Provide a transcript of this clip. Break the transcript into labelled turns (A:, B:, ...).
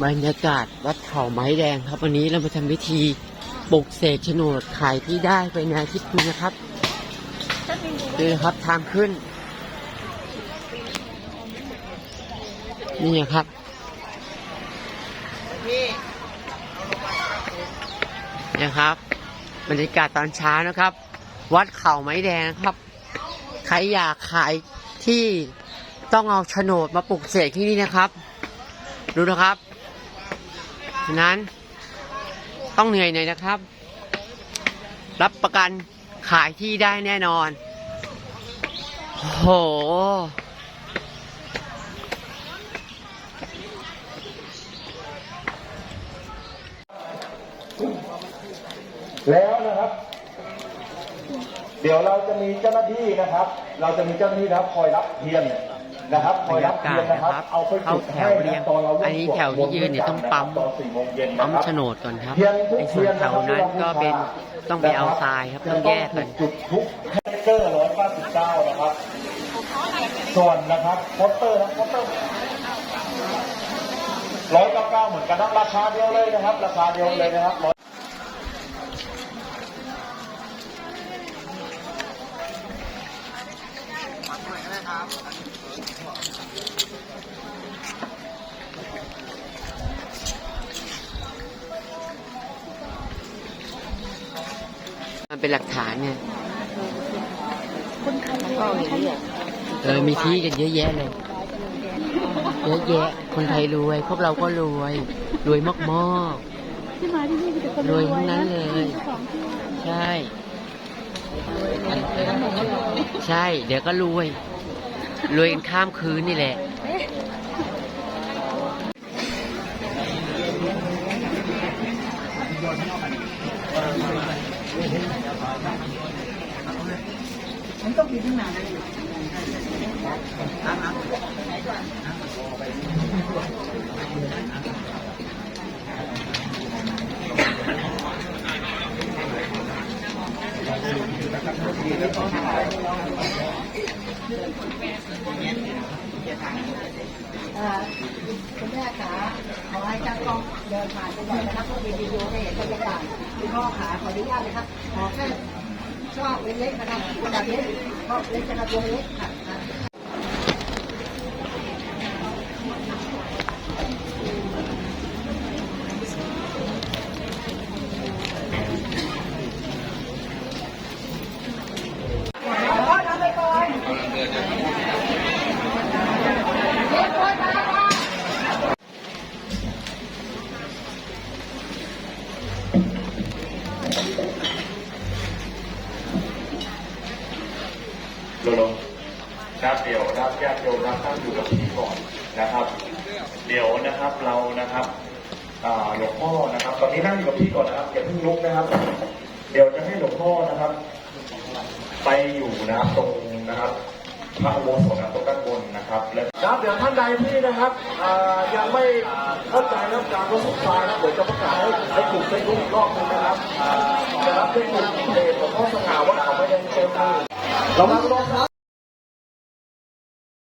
A: บรรยากาศวัดเขาไม้แดงครับ วันนี้เรามาทำพิธีปลุกเสกโฉนดขายที่ได้ไปในอาทิตย์นี้นะครับดูครับทางขึ้น นี่ครับนี่ครับบรรยากาศตอนเช้านะครับ วัดเขาไม้แดงนะครับ ใครอยากขายที่ต้องเอาโฉนดมาปลุกเสกที่นี่นะครับ ดูนะครับ ฉะนั้น ต้องเหนื่อยหน่อยนะครับ รับประกันขายที่ได้แน่นอน โห
B: แล้วนะครับ เดี๋ยวเราจะมีเจ้าหน้าที่นะครับ เราจะมีเจ้าหน้าที่นะครับคอยรับเทียนนะครับคอยรับเทียนนะครับเอาไปจุดให้
A: เข้าแถวเรียง
B: ตอนเรา
A: อันนี้แถวที่ยืนเนี่ยต้องปั๊ม
B: ตอนสี่โมงเย็น
A: ปั๊
B: นะ
A: ม
B: ครับ
A: โฉนดก่อนครับ
B: เทียนทุก
A: ไอ้ส่วนแถวนั้นก็เป็นต้องไปเอาทรายครับต้องแยกกัน
B: จุดทุกแฮกเกอร์ร้อยเก้าสิบเก้านะครับ ส่วนนะครับโปสเตอร์นะโปสเตอร์ร้อยเก้าเก้าเหมือนกันนะราคาเดียวเลยนะครับ ราคาเดียวเลยนะครับร้อย
A: มันเป็นหลักฐานไงเออมีที่กันเยอะแยะเลย เยอะแยะ คนไทยรวย พวกเราก็รวย รวยมาก
C: ที่มาที่นี่มีแต่คน
A: รวยทั้งนั้นเลย ใช่ ใช่ เดี๋ยวก็รวย รวยกันข้ามคืนนี่แหละ มันต้
C: องมีทั้งนานเลยนะครับ คุณแม่ขาขอให้เจ้ากล้องเดินผ่านไปบ่อยนะครับเพื่อมีวิดีโอให้เห็นบรรยากาศคุณพ่อขาขออนุญาตนะครับขอแค่ชอบเล็กๆนะครับขนาดเล็กชอบเล็กขนาดตัวเล็กค่ะ
B: ลงนะครับเดี๋ยวนะครับแยกโยมนะครับตั้งอยู่กับที่ก่อนนะครับ เดี๋ยวนะครับเรานะครับหลวงพ่อนะครับตอนนี้นั่งอยู่กับที่ก่อนนะครับอย่าเพิ่งลุกนะครับ เดี๋ยวจะให้หลวงพ่อนะครับ ไปอยู่นะครับตรงนะครับพระอุโบสถนะครับตรงด้านบนนะครับและครับเดี๋ยวท่านใดที่นะครับยังไม่เข้าใจเรื่องการรถสุดท้ายนะเดี๋ยวจะประกาศให้กลุ่มเฟซบุ๊กอีกรอบนึงนะครับอ่านะรับให้กลุ่มเพจหลวงพ่อสง่าว่าเขาไม่ได้เจอ มื